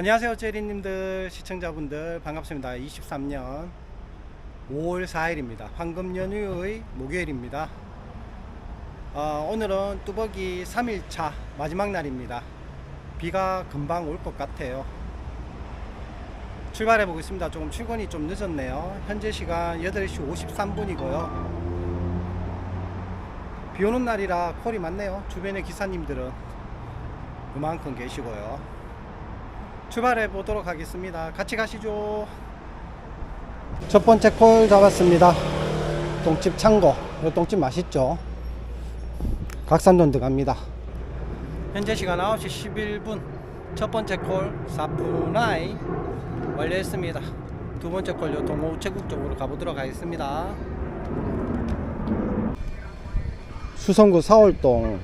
안녕하세요 제리님들 시청자분들. 반갑습니다. 23년 5월 4일입니다. 황금 연휴의 목요일입니다. 어, 오늘은 뚜벅이 3일차 마지막 날입니다. 비가 금방 올 것 같아요. 출발해 보겠습니다. 조금 출근이 좀 늦었네요. 현재 시간 8시 53분이고요. 비 오는 날이라 콜이 많네요. 주변의 기사님들은 그만큼 계시고요 출발해 보도록 하겠습니다. 같이 가시죠. 첫 번째 콜 잡았습니다. 똥집 창고. 이 똥집 맛있죠? 각산돈 들어갑니다. 현재 시간 9시 11분. 첫 번째 콜 사프나이 완료했습니다. 두 번째 콜 요 동호 우체국 쪽으로 가보도록 하겠습니다. 수성구 사월동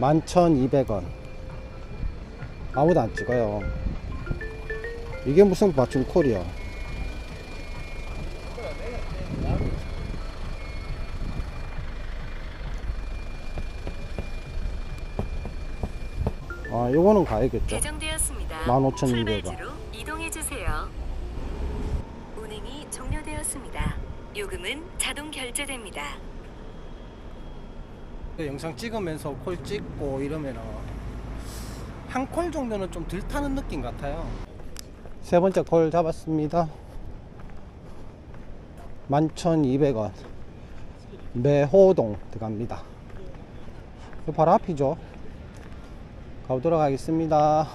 11,200원. 아무도 안 찍어요. 이게 무슨 맞춤 콜이야. 아, 요거는 가야겠죠. 개정되었습니다. 15,200원. 출발지로 이동해 주세요. 운행이 종료되었습니다. 요금은 자동 결제됩니다. 그 영상 찍으면서 콜 찍고 이러면은 한 콜 정도는 좀 덜 타는 느낌 같아요. 세 번째 콜 잡았습니다. 11,200원. 매호동 들어갑니다. 그 바로 앞이죠. 가보도록 하겠습니다.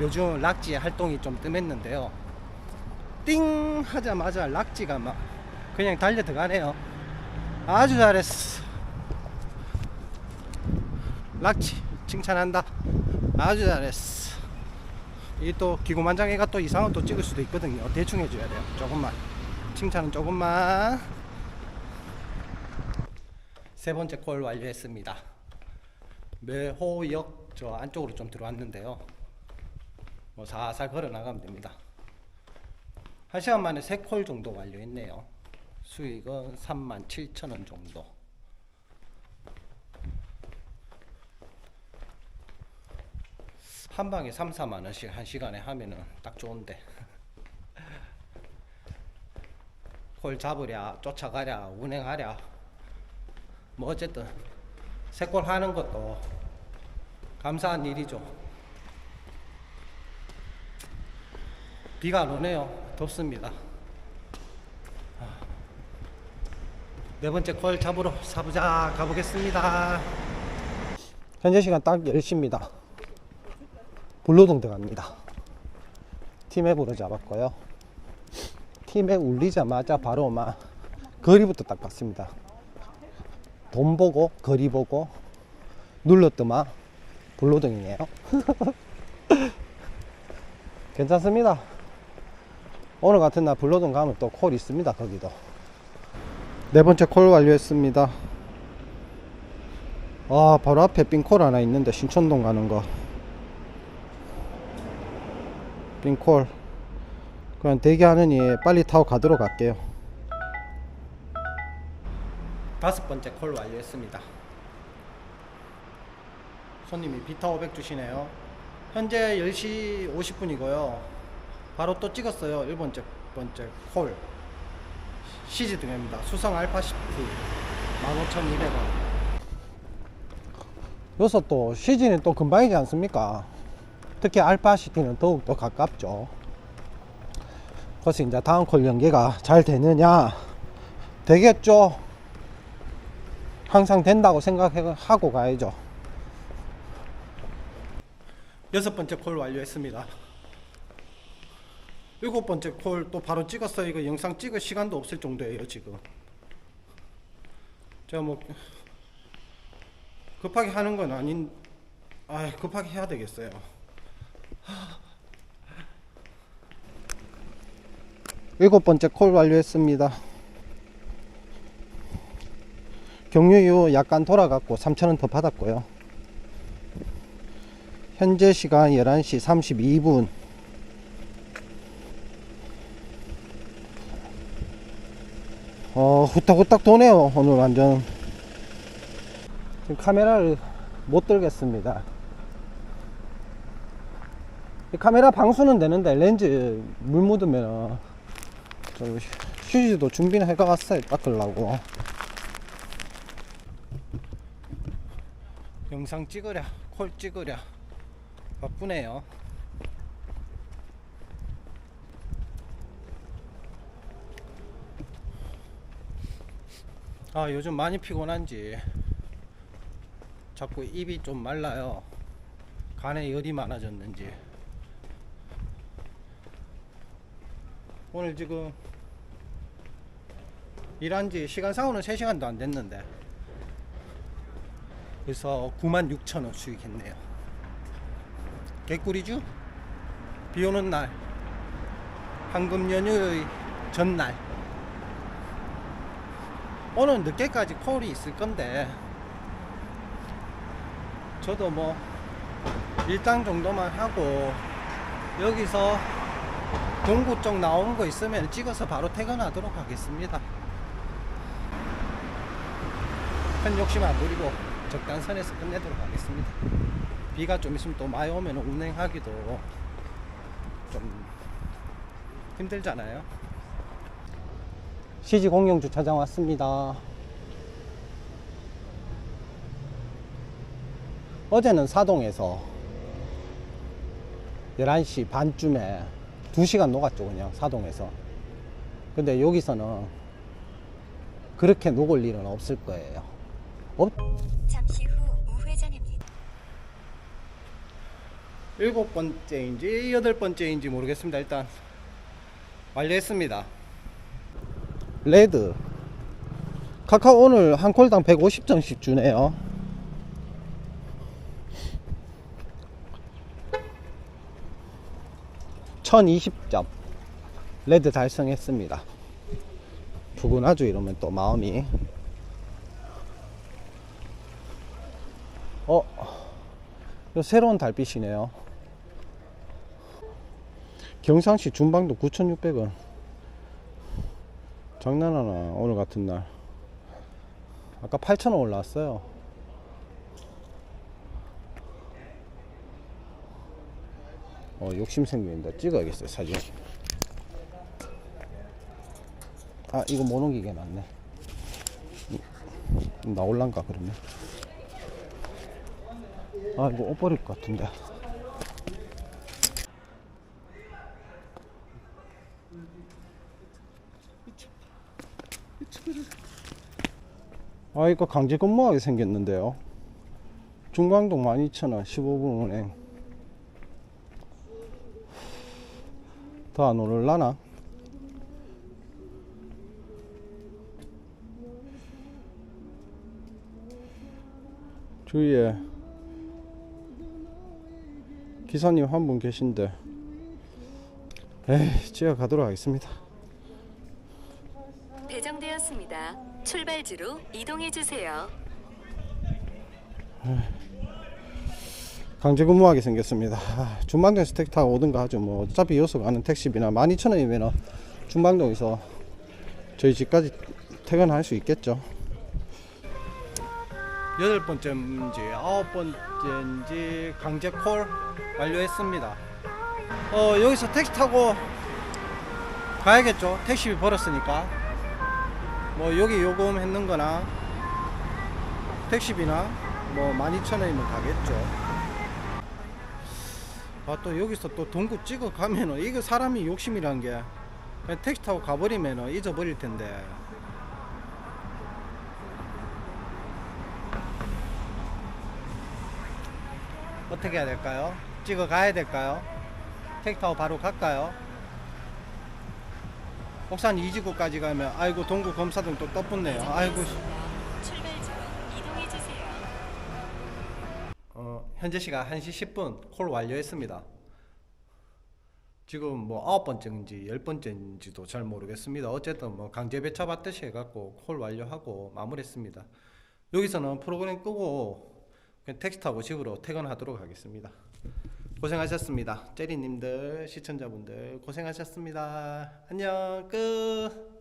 요즘 락지 활동이 좀 뜸했는데요. 띵 하자마자 락지가 막 그냥 달려 들어가네요. 아주 잘했어. 락지 칭찬한다. 아주 잘했어. 이 또 기고만장애가 또 이상한 또 찍을 수도 있거든요. 대충 해줘야 돼요. 조금만. 칭찬은 조금만. 세 번째 콜 완료했습니다. 매호역 저 안쪽으로 좀 들어왔는데요. 뭐 살살 걸어 나가면 됩니다. 한 시간 만에 세 콜 정도 완료했네요. 수익은 37,000원 정도. 한 방에 3, 4만 원씩 한 시간에 하면은 딱 좋은데. 콜 잡으랴, 쫓아가랴, 운행하랴. 뭐 어쨌든 새골 하는 것도 감사한 일이죠. 비가 안 오네요. 덥습니다. 네 번째 콜 잡으러 사부자 가보겠습니다. 현재 시간 딱 10시입니다. 불로동 들어갑니다. 팀앱으로 잡았고요. 팀앱 울리자마자 바로 막 거리부터 딱 봤습니다. 돈 보고 거리 보고 눌렀더만 불로동이네요. 괜찮습니다. 오늘 같은 날 불로동 가면 또 콜 있습니다. 거기도. 네 번째 콜 완료했습니다. 아, 바로 앞에 冰콜 하나 있는데 신촌동 가는 거. 冰콜. 그냥 대기하느니 빨리 타고 가도록 할게요. 다섯 번째 콜 완료했습니다. 손님이 비타 500 주시네요. 현재 10시 50분이고요. 바로 또 찍었어요. 1번째 번째 콜. CG 등입니다. 수성 알파 10T 15,200원. 여기서 또 CG는 또 금방이지 않습니까? 특히 알파 시티는 더욱 더 가깝죠. 그래서 이제 다음 콜 연계가 잘 되느냐? 되겠죠. 항상 된다고 생각하고 가야죠. 여섯 번째 콜 완료했습니다. 일곱 번째 콜 또 바로 찍었어요. 이거 영상 찍을 시간도 없을 정도예요, 지금. 제가 뭐 급하게 하는 건 아닌 아, 급하게 해야 되겠어요. 일곱 번째 콜 완료했습니다. 경유 약간 돌아갔고 3,000원 더 받았고요. 현재 시간 11시 32분. 어, 후딱후딱 도네요. 오늘 완전. 지금 카메라를 못 들겠습니다. 이 카메라 방수는 되는데 렌즈 물 묻으면 좀 휴- 휴지도 준비는 해가왔어요 닦으려고. 영상 찍으랴 콜 찍으랴. 바쁘네요. 아 요즘 많이 피곤한지. 자꾸 입이 좀 말라요. 간에 열이 많아졌는지 오늘 지금 일한 지 시간상으로는 3시간도 안 됐는데 그래서 96,000원 수익했네요 개꿀이죠? 비 오는 날 황금 연휴의 전날 오늘 늦게까지 콜이 있을 건데 저도 뭐 일당 정도만 하고 여기서 동구 쪽 나오는 거 있으면 찍어서 바로 퇴근하도록 하겠습니다. 큰 욕심 안 부리고 적당선에서 끝내도록 하겠습니다. 비가 좀 있으면 또 많이 오면 운행하기도 좀 힘들잖아요. 시지 공영 주차장 왔습니다. 어제는 사동에서 11시 반쯤에 2시간 녹았죠, 그냥 사동에서. 근데 여기서는 그렇게 녹을 일은 없을 거예요. 없, 잠시 후 우회전입니다. 일곱 번째인지 여덟 번째인지 모르겠습니다. 일단 완료했습니다. 레드 카카오 오늘 한 콜당 150점씩 주네요. (1020점) 레드 달성했습니다 푸근하죠 이러면 또 마음이 어 새로운 달빛이네요. 경상시 준방도 9,600원. 장난하나, 오늘 같은 날. 아까 8,000원 올라왔어요. 어, 욕심 생긴다. 찍어야겠어요, 사진. 아, 이거 못 옮기게 맞네. 음, 나올란가, 그러면? 아 이거 옷 버릴 것 같은데 아 이거 강제 근무하게 생겼는데요 중광동 12,000원 15분 은행 더 안 오를라나 주위에 기사님 한 분 계신데 에이 제가 가도록 하겠습니다 배정되었습니다. 출발지로 이동해 주세요. 강제 근무하게 생겼습니다. 아, 중방동에서 택시 타고 오든가 하죠. 뭐 어차피 여기서 가는 택시비나 12,000원이면 중방동에서 저희 집까지 퇴근할 수 있겠죠. 여덟 번째인지 아홉 번째인지 강제 콜 완료했습니다. 어 여기서 택시 타고 가야겠죠. 택시비 벌었으니까. 뭐 여기 요금 했는 거나 택시비나 뭐 12,000원이면 가겠죠 아 또 여기서 또 동구 찍어 가면은 이거 사람이 욕심이란 게 그냥 택시 타고 가버리면은 잊어버릴 텐데 어떻게 해야 될까요? 찍어 가야 될까요? 택시 타고 바로 갈까요? 옥산 이지구까지 가면 아이고 동구 검사등 또 떠붙네요 아이고 현재 시간 1시 10분 콜 완료했습니다. 지금 뭐 아홉 번째인지 열 번째인지도 잘 모르겠습니다. 어쨌든 뭐 강제 배차 받듯이 해갖고 콜 완료하고 마무리했습니다. 여기서는 프로그램 끄고 타고 집으로 퇴근하도록 하겠습니다. 고생하셨습니다. 제리님들 시청자분들 고생하셨습니다. 안녕 끝.